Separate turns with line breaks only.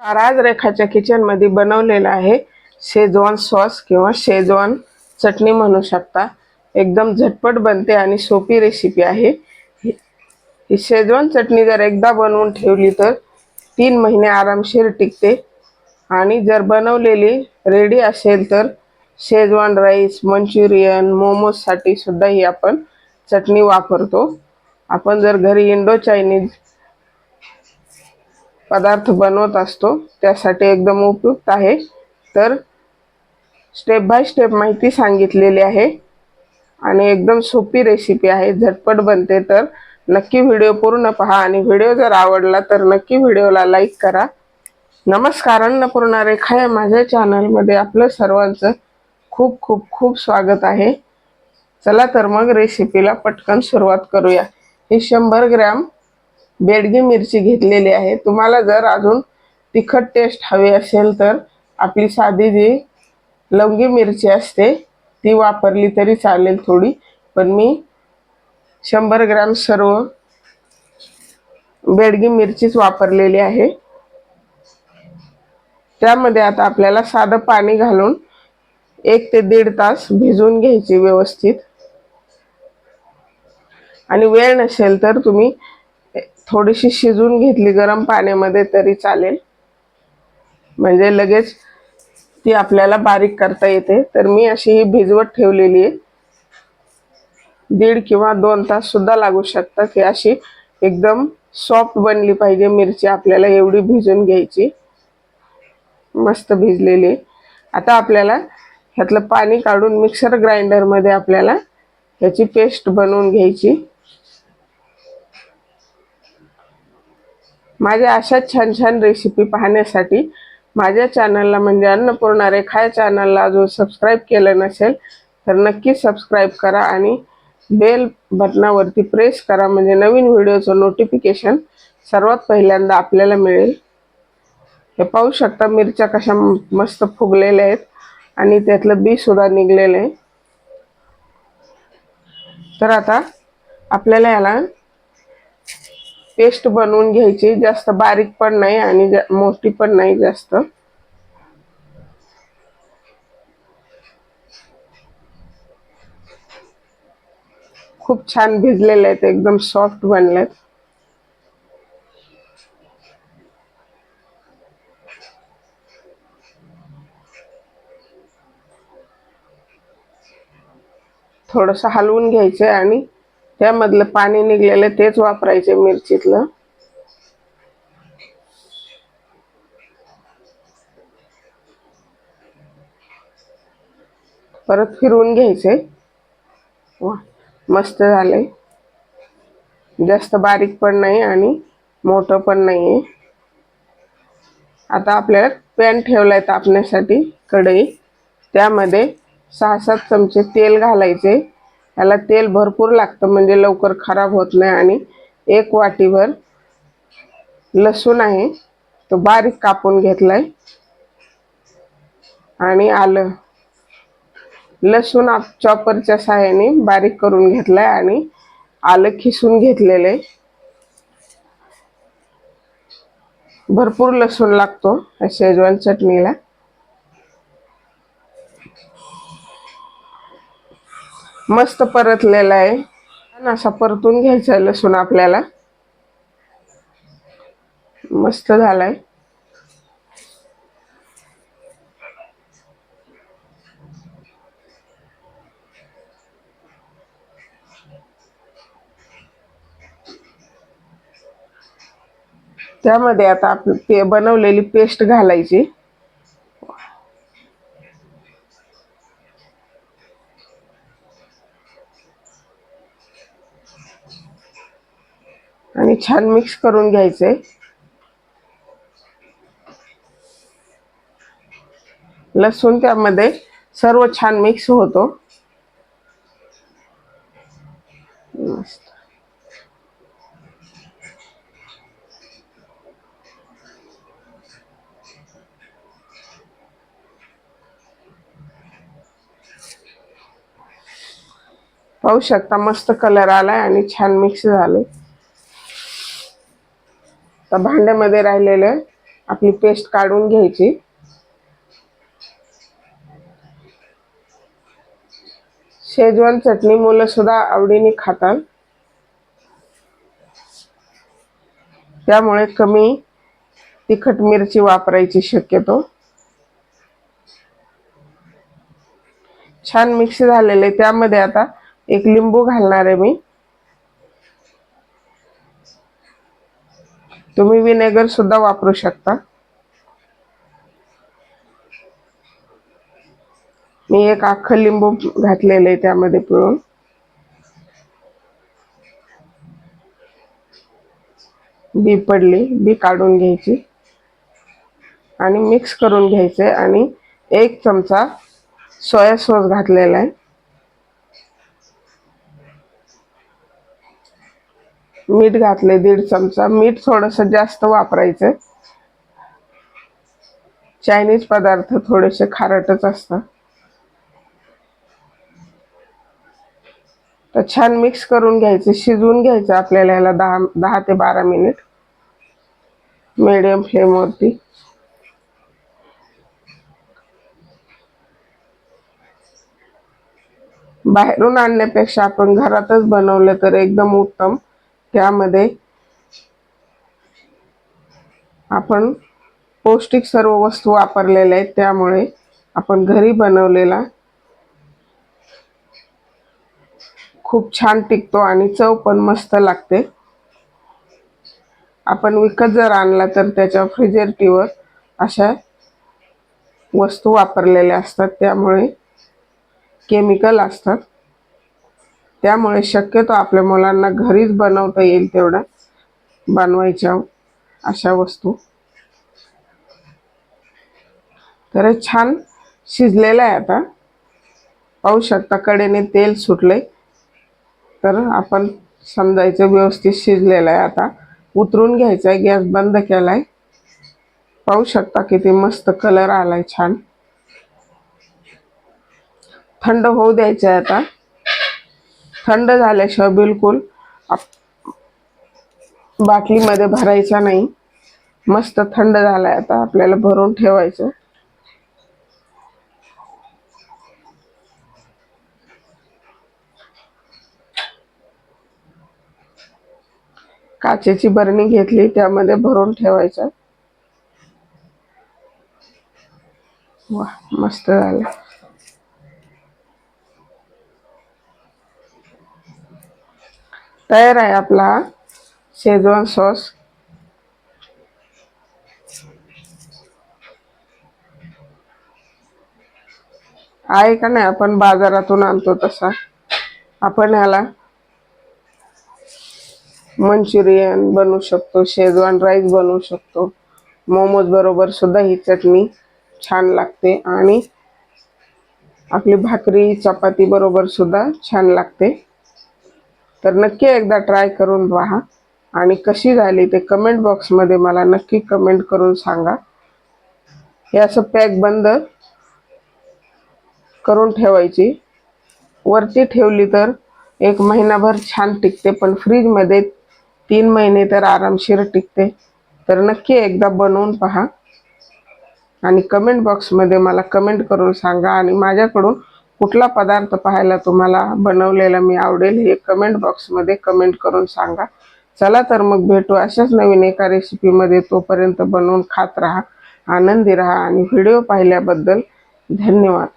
राज रेखाच्या किचनमध्ये बनवलेला आहे. शेजवान सॉस किंवा शेजवान चटणी म्हणू शकता. एकदम झटपट बनते आणि सोपी रेसिपी आहे. ही ही शेजवान चटणी जर एकदा बनवून ठेवली तर तीन महिने आरामशीर टिकते. आणि जर बनवलेली रेडी असेल तर शेजवान राईस मंचुरियन मोमोजसाठी सुद्धा ही आपण चटणी वापरतो. आपण जर घरी इंडो चायनीज पदार्थ बनवत असतो त्यासाठी एकदम उपयुक्त आहे. तर स्टेप बाय स्टेप माहिती सांगितलेली आहे आणि एकदम सोपी रेसिपी आहे. झटपट बनते तर नक्की व्हिडिओ पूर्ण पहा आणि व्हिडिओ जर आवडला तर नक्की व्हिडिओला लाईक करा. नमस्कार अन्नपूर्णा रेखा या माझ्या चॅनलमध्ये आपलं सर्वांचं खूप खूप खूप स्वागत आहे. चला तर मग रेसिपीला पटकन सुरुवात करूया. हे शंभर ग्रॅम बेडगी मिरची घेतलेली आहे. तुम्हाला जर अजून तिखट टेस्ट हवी असेल तर आपली साधी जी लवंगी मिरची असते ती वापरली तरी चालेल थोडी. पण मी शंभर ग्रॅम सर्व बेडगी मिरचीच वापरलेली आहे. त्यामध्ये आता आपल्याला साधं पाणी घालून एक ते दीड तास भिजवून घ्यायची व्यवस्थित. आणि वेळ नसेल तर तुम्ही थोडीशी शिजून घेतली गरम पाण्यामध्ये तरी चालेल. म्हणजे लगेच ती आपल्याला बारीक करता येते. तर मी अशी ही भिजवत ठेवलेली आहे. दीड किंवा दोन तास सुद्धा लागू शकतात ही अशी एकदम सॉफ्ट बनली पाहिजे मिरची आपल्याला एवढी भिजून घ्यायची. मस्त भिजलेली आहे. आता आपल्याला ह्यातलं पाणी काढून मिक्सर ग्राइंडरमध्ये आपल्याला ह्याची पेस्ट बनवून घ्यायची. माझ्या अशाच छान छान रेसिपी पाहण्यासाठी माझ्या चॅनलला म्हणजे अन्नपूर्णा रेखा या चॅनलला अजून सबस्क्राईब केलं नसेल तर नक्की सबस्क्राईब करा आणि बेल बटनावरती प्रेस करा. म्हणजे नवीन व्हिडिओचं नोटिफिकेशन सर्वात पहिल्यांदा आपल्याला मिळेल. हे पाहू शकता मिरच्या कशा मस्त फुगलेल्या आहेत आणि त्यातलं बीसुद्धा निघलेलं आहे. तर आता आपल्याला याला पेस्ट बनवून घ्यायची. जास्त बारीक पण नाही आणि मोठी पण नाही जास्त. खूप छान भिजलेले आहेत. एकदम सॉफ्ट बनलेत. थोडंसं हलवून घ्यायचे आणि त्यामधलं पाणी निघलेलं तेच वापरायचे मिरचीतलं. परत फिरवून घ्यायचे. वा मस्त झालंय. जास्त बारीक पण नाही आणि मोठं पण नाही आहे आता आपल्याला पॅन ठेवलाय तापण्यासाठी कढई. त्यामध्ये सहा सात चमचे तेल घालायचे. याला तेल भरपूर लागतं म्हणजे लवकर खराब होत नाही आणि एक वाटीभर लसूण आहे तो बारीक कापून घेतलाय. आणि आलं लसूण आप चॉपरच्या सहाय्याने बारीक करून घेतलाय आणि आलं खिसून घेतलेलं. आहे भरपूर लसूण लागतो शेजवान चटणीला. मस्त परतलेला आहे. छान असा परतून घ्यायचा आहे लसूण आपल्याला. मस्त झालाय. त्यामध्ये आता आपण पे बनवलेली पेस्ट घालायची. आणि छान मिक्स करून घ्यायचे. लसूण त्यामध्ये सर्व छान मिक्स होतो. मस्त. पाहू शकता मस्त कलर आलाय आणि छान मिक्स झाले. आता भांड्यामध्ये राहिलेलं आपली पेस्ट काढून घ्यायची. शेजवान चटणी मुलं सुद्धा आवडीने खातात. त्यामुळे कमी तिखट मिरची वापरायची शक्यतो. छान मिक्स झालेले त्यामध्ये आता एक लिंबू घालणार आहे मी. तुम्ही विनेगर सुद्धा वापरू शकता. मी एक अख्खं लिंबू घातलेलं आहे त्यामध्ये पिळून. बी पडली बी काढून घ्यायची. आणि मिक्स करून घ्यायचे आणि एक चमचा सोया सॉस घातलेला आहे. मीठ घातले दीड चमचा. मीठ थोडस जास्त वापरायचं चायनीज पदार्थ थोडेसे खारटच असतात. तर छान मिक्स करून घ्यायचे शिजवून घ्यायचं आपल्याला याला दहा दहा ते बारा मिनिट मिडियम फ्लेमवरती बाहेरून आणण्यापेक्षा आपण घरातच बनवलं तर एकदम उत्तम. त्यामध्ये आपण पौष्टिक सर्व वस्तू वापरलेल्या आहेत. त्यामुळे आपण घरी बनवलेला खूप छान टिकतो आणि चव पण मस्त लागते. आपण विकत जर आणला तर त्याच्या फ्रिजरिटीवर अशा वस्तू वापरलेल्या असतात. त्यामुळे केमिकल असतात. त्यामुळे शक्यतो आपल्या मुलांना घरीच बनवता येईल तेवढ्या बनवायच्या अशा वस्तू. तर छान शिजलेलं आहे आता. पाहू शकता कडेने तेल सुटले तर आपण समजायचं व्यवस्थित शिजलेलं आहे आता. उतरून घ्यायचं आहे गॅस बंद केला आहे पाहू शकता किती मस्त कलर आलाय छान. थंड होऊ द्यायचं आहे आता. थंड झाल्याशिवाय बिलकुल बाटलीमध्ये भरायचा नाही. मस्त थंड झालाय आता आपल्याला भरून ठेवायचं. काचेची बरणी घेतली त्यामध्ये भरून ठेवायचं. वा मस्त झालं. तयार आहे आपला शेजवान सॉस. आहे का नाही? आपण बाजारातून आणतो तसा. आपण ह्याला मंचुरियन बनवू शकतो शेजवान राईस बनवू शकतो. मोमोज बरोबर सुद्धा ही चटणी छान लागते आणि आपली भाकरी चपाती बरोबर सुद्धा छान लागते. तर नक्की एकदा ट्राय करून पहा. आणि कशी झाली ते कमेंट बॉक्समध्ये मला नक्की कमेंट करून सांगा. हे असं पॅक बंद करून ठेवायची. वरती ठेवली तर एक महिनाभर छान टिकते पण फ्रीजमध्ये तीन महिने तर आरामशीर टिकते. तर नक्की एकदा बनवून पहा. आणि कमेंट बॉक्समध्ये मला कमेंट करून सांगा. आणि माझ्याकडून कुठला पदार्थ पाहायला तुम्हाला बनवलेला मी आवडेल हे कमेंट बॉक्समध्ये कमेंट करून सांगा. चला तर मग भेटू अशाच नवीन एका रेसिपीमध्ये तोपर्यंत बनवून खात राहा आनंदी राहा आणि व्हिडिओ पाहिल्याबद्दल धन्यवाद.